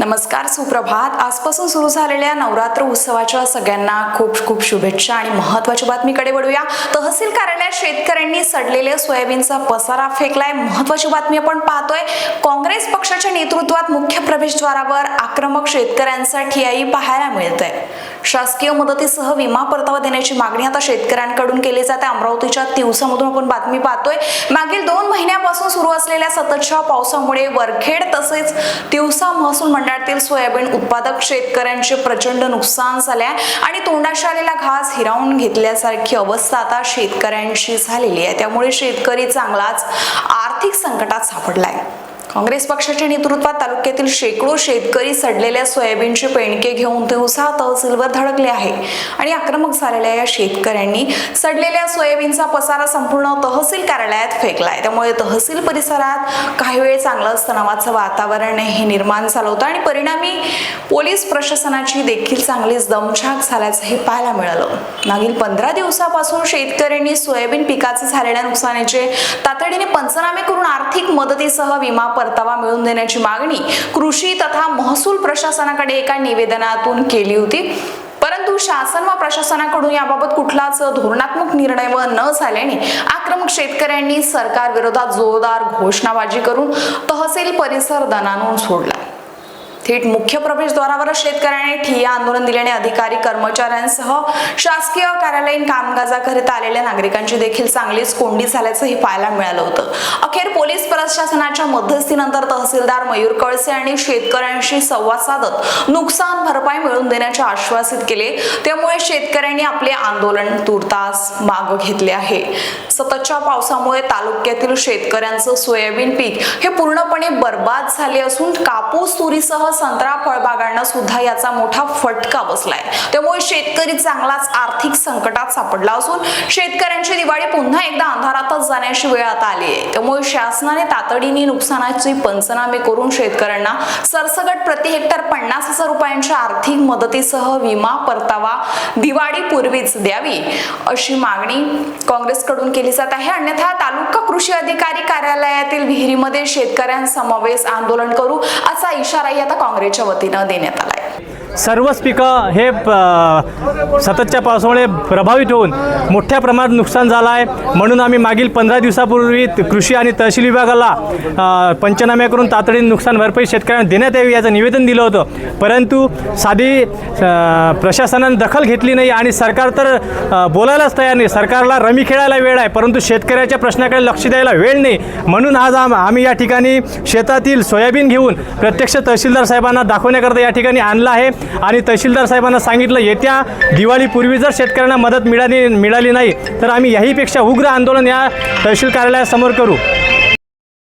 नमस्कार सुप्रभात. आजपासून सुरू झालेल्या नवरात्र उत्सवाच्या सगळ्यांना खूप खूप शुभेच्छा आणि महत्त्वाच्या बातमीकडे वळूया. तहसील कार्यालयात शेतकऱ्यांनी सडलेले सोयाबीनचा पसारा फेकलाय. महत्वाची बातमी आपण पाहतोय. काँग्रेस पक्षाच्या नेतृत्वात मुख्य प्रवेशद्वारावर आक्रमक शेतकऱ्यांसाठी आई पाहायला मिळत आहे शासकीय मदतीसह विमा परतावा देण्याची मागणी आता शेतकऱ्यांकडून केली जाते. अमरावतीच्या दिवसामधून आपण बातमी पाहतोय. मागील दोन महिन्यापासून सुरू असलेल्या सततच्या पावसामुळे वरखेड तसेच तिवसा महसूल मंडळातील सोयाबीन उत्पादक शेतकऱ्यांचे प्रचंड नुकसान झाले आहे आणि तोंडाशी आलेला घास हिरावून घेतल्यासारखी अवस्था आता शेतकऱ्यांची झालेली आहे. त्यामुळे शेतकरी चांगलाच आर्थिक संकटात सापडलाय. काँग्रेस पक्षाच्या नेतृत्वात तालुक्यातील शेकडो शेतकरी सडलेल्या सोयाबीनचे पेणके घेऊन ते दिवसा तहसीलवर धडकले आहे. आणि आक्रमक झालेल्या या शेतकऱ्यांनी सडलेल्या सोयाबीनचा पसारा संपूर्ण तहसील कार्यालयात फेकलाय. त्यामुळे तहसील परिसरात काही वेळ चांगलं तणावाचं वातावरण हे निर्माण झालं होतं आणि परिणामी पोलीस प्रशासनाची देखील चांगलीच दमछाक झाल्याचं हे पाहायला मिळालं. मागील पंधरा दिवसापासून शेतकऱ्यांनी सोयाबीन पिकाचं झालेल्या नुकसानीचे तातडीने पंचनामे करून आर्थिक मदतीसह विमा परतावा मिळवून देण्याची मागणी कृषी तथा महसूल प्रशासनाकडे एका निवेदनातून केली होती. परंतु शासन व प्रशासनाकडून याबाबत कुठलाच धोरणात्मक निर्णय व न झाल्याने आक्रमक शेतकऱ्यांनी सरकार विरोधात जोरदार घोषणाबाजी करून तहसील परिसर दणानून सोडला. थेट मुख्य प्रवेशद्वारावर शेतकऱ्यांनी ठिय्या आंदोलन दिल्याने अधिकारी कर्मचाऱ्यांसह शासकीय कार्यालयीन कामकाजाकरिता आलेल्या नागरिकांची देखील चांगलीच कोंडी झाल्याचं हे पाहायला मिळालं होतं. अखेर पोलीस प्रशासनाच्या मध्यस्थीनंतर तहसीलदार मयूर कळसे आणि शेतकऱ्यांशी संवाद साधत नुकसान भरपाई मिळवून देण्याचे आश्वासित केले. त्यामुळे शेतकऱ्यांनी आपले आंदोलन तुर्तास माग घेतले आहे. सततच्या पावसामुळे तालुक्यातील शेतकऱ्यांचं सोयाबीन पीक हे पूर्णपणे बर्बाद झाले असून कापूस तुरीसह संत्रा फळबागांना सुद्धा याचा मोठा फटका बसलाय. त्यामुळे शेतकरी चांगलाच आर्थिक संकटात सापडला असून शेतकऱ्यांची दिवाळी पुन्हा एकदा अंधारातच जाण्याची वेळ आता आली आहे. त्यामुळे शासनाने तातडीने नुकसानाचे पंचनामे करून शेतकऱ्यांना सरसगट प्रति हेक्टर पन्नास हजार रुपयांच्या आर्थिक मदतीसह विमा परतावा दिवाळीपूर्वीच द्यावी अशी मागणी काँग्रेसकडून केली जात आहे. अन्यथा तालुका कृषी अधिकारी कार्यालयातील विहिरीमध्ये शेतकऱ्यांसमावेश आंदोलन करू असा इशाराही आता काँग्रेसच्या वतीनं देण्यात आलाय. सर्वच पिकं हे प- सततच्या पावसामुळे प्रभावित होऊन मोठ्या प्रमाणात नुकसान झालं आहे. म्हणून आम्ही मागील पंधरा दिवसापूर्वी कृषी आणि तहसील विभागाला पंचनामे करून तातडीने नुकसान भरपाई शेतकऱ्यांना देण्यात यावी याचं निवेदन दिलं होतं. परंतु साधी प्रशासनानं दखल घेतली नाही आणि सरकार तर बोलायलाच तयार नाही. सरकारला रमी खेळायला वेळ आहे परंतु शेतकऱ्याच्या प्रश्नाकडे लक्ष द्यायला वेळ नाही. म्हणून आज आम आम्ही या ठिकाणी शेतातील सोयाबीन घेऊन प्रत्यक्ष तहसीलदार साहेबांना दाखवण्याकरता या ठिकाणी आणलं आहे. आणि तहसीलदार साहेबांना सांगितलं येत्या दिवाळीपूर्वी जर शेतकऱ्यांना मदत मिळाली मिळाली नाही तर आम्ही याहीपेक्षा उग्र आंदोलन या तहसील कार्यालयासमोर करू.